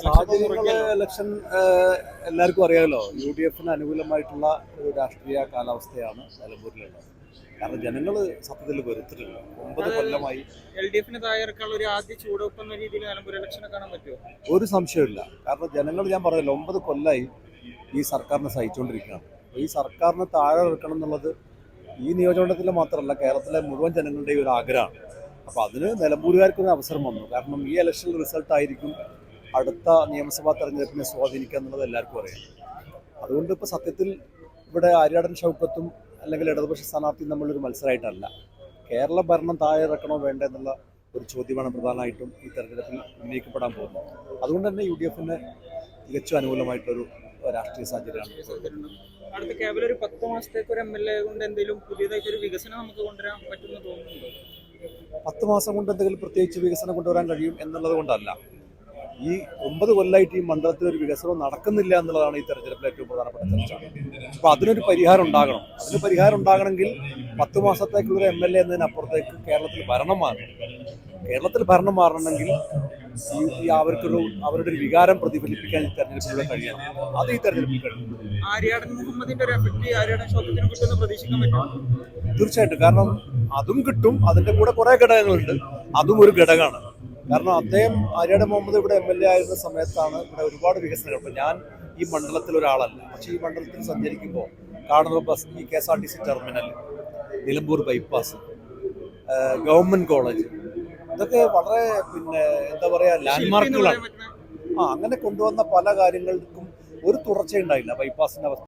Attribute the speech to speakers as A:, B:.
A: Election എല്ലാവർക്കും അറിയാമല്ലോ U D എഫിന് അനുകൂലമായിട്ടുള്ള ഒരു രാഷ്ട്രീയ കാലാവസ്ഥയാണ് നിലമ്പൂരിലുള്ളത്. കാരണം ജനങ്ങൾ സത്യത്തിൽ വെറുത്തിട്ടില്ല. ഒമ്പത് കൊല്ലമായി
B: എൽ ഡി എഫിന് ഒരു ആദ്യ രീതിയിൽ നിലമ്പൂർ ഇലക്ഷനെ കാണാൻ പറ്റുമോ?
A: ഒരു സംശയമില്ല കാരണം ജനങ്ങൾ ഞാൻ പറഞ്ഞല്ലോ ഒമ്പത് കൊല്ലമായി ഈ സർക്കാരിനെ സഹിച്ചുകൊണ്ടിരിക്കുകയാണ് ഈ സർക്കാരിനെ താഴെ ഇറക്കണം എന്നുള്ളത് ഈ നിയോജകമണ്ഡലത്തിൽ മാത്രമല്ല കേരളത്തിലെ മുഴുവൻ ജനങ്ങളുടെയും ഒരു ആഗ്രഹമാണ്. അപ്പോൾ അതിന് നിലമ്പൂരുകാർക്കൊരു അവസരം വന്നു. കാരണം ഈ ഇലക്ഷൻ റിസൾട്ട് ആയിരിക്കും അടുത്ത നിയമസഭാ തെരഞ്ഞെടുപ്പിനെ സ്വാധീനിക്കുക എന്നുള്ളത് എല്ലാവർക്കും അറിയാം. അതുകൊണ്ട് ഇപ്പോൾ സത്യത്തിൽ ഇവിടെ ആര്യാടൻ ഷൗക്കത്തും അല്ലെങ്കിൽ ഇടതുപക്ഷ സ്ഥാനാർത്ഥിയും തമ്മിലൊരു മത്സരമായിട്ടല്ല കേരള ഭരണം താഴെ ഇറക്കണോ വേണ്ട എന്നുള്ള ഒരു ചോദ്യമാണ് പ്രധാനമായിട്ടും ഈ തെരഞ്ഞെടുപ്പിൽ ഉന്നയിക്കപ്പെടാൻ പോകുന്നത്. അതുകൊണ്ട് തന്നെ യു ഡി എഫിന് തികച്ചും അനുകൂലമായിട്ടൊരു രാഷ്ട്രീയ സാഹചര്യമാണ്
B: അടുത്ത കേവലം ഒരു പത്ത് മാസത്തേക്ക് ഒരു എം എൽ എ കൊണ്ട് എന്തെങ്കിലും പുതിയതായിട്ട് ഒരു വികസനം നമുക്ക് കൊണ്ടുവരാൻ പറ്റുമെന്ന് തോന്നുന്നുണ്ടോ?
A: പത്ത് മാസം കൊണ്ട് എന്തെങ്കിലും പ്രത്യേകിച്ച് വികസനം കൊണ്ടുവരാൻ കഴിയും എന്നുള്ളത് കൊണ്ടല്ല. ഈ ഒമ്പത് കൊല്ലമായിട്ട് ഈ മണ്ഡലത്തിൽ ഒരു വികസനം നടക്കുന്നില്ല എന്നുള്ളതാണ് ഈ തെരഞ്ഞെടുപ്പിലെ ഏറ്റവും പ്രധാനപ്പെട്ട ചർച്ച. അപ്പോൾ അതിനൊരു പരിഹാരം ഉണ്ടാകണം. അതിന് പരിഹാരം ഉണ്ടാകണമെങ്കിൽ പത്ത് മാസത്തേക്കുള്ള എം എൽ എ എന്നതിനപ്പുറത്തേക്ക് കേരളത്തിൽ ഭരണം മാറണം. കേരളത്തിൽ ഭരണം മാറണമെങ്കിൽ ഈ അവർക്കൊരു അവരുടെ ഒരു വികാരം പ്രതിഫലിപ്പിക്കാൻ ഈ തെരഞ്ഞെടുപ്പിലൂടെ കഴിയണം. അത് ഈ തെരഞ്ഞെടുപ്പിൽ കഴിയും. തീർച്ചയായിട്ടും. കാരണം അതും കിട്ടും. അതിന്റെ കൂടെ കുറെ ഘടകങ്ങളുണ്ട്. അതും ഒരു ഘടകമാണ്. കാരണം അദ്ദേഹം ആര്യാട് മുഹമ്മദ് ഇവിടെ എം എൽ എ ആയിരുന്ന സമയത്താണ് ഇവിടെ ഒരുപാട് വികസനങ്ങൾ ഇപ്പം ഞാൻ ഈ മണ്ഡലത്തിൽ ഒരാളല്ല. പക്ഷേ ഈ മണ്ഡലത്തിൽ സഞ്ചരിക്കുമ്പോൾ കാണുന്ന ബസ് ഈ K S R T C terminal Nilambur bypass government college ഇതൊക്കെ വളരെ പിന്നെ എന്താ പറയാ ലാൻഡ്മാർക്കുകളാണ് ആ അങ്ങനെ കൊണ്ടുവന്ന പല കാര്യങ്ങൾക്കും ഒരു തുടർച്ചയുണ്ടായില്ല ബൈപ്പാസിന്റെ അവസ്ഥ.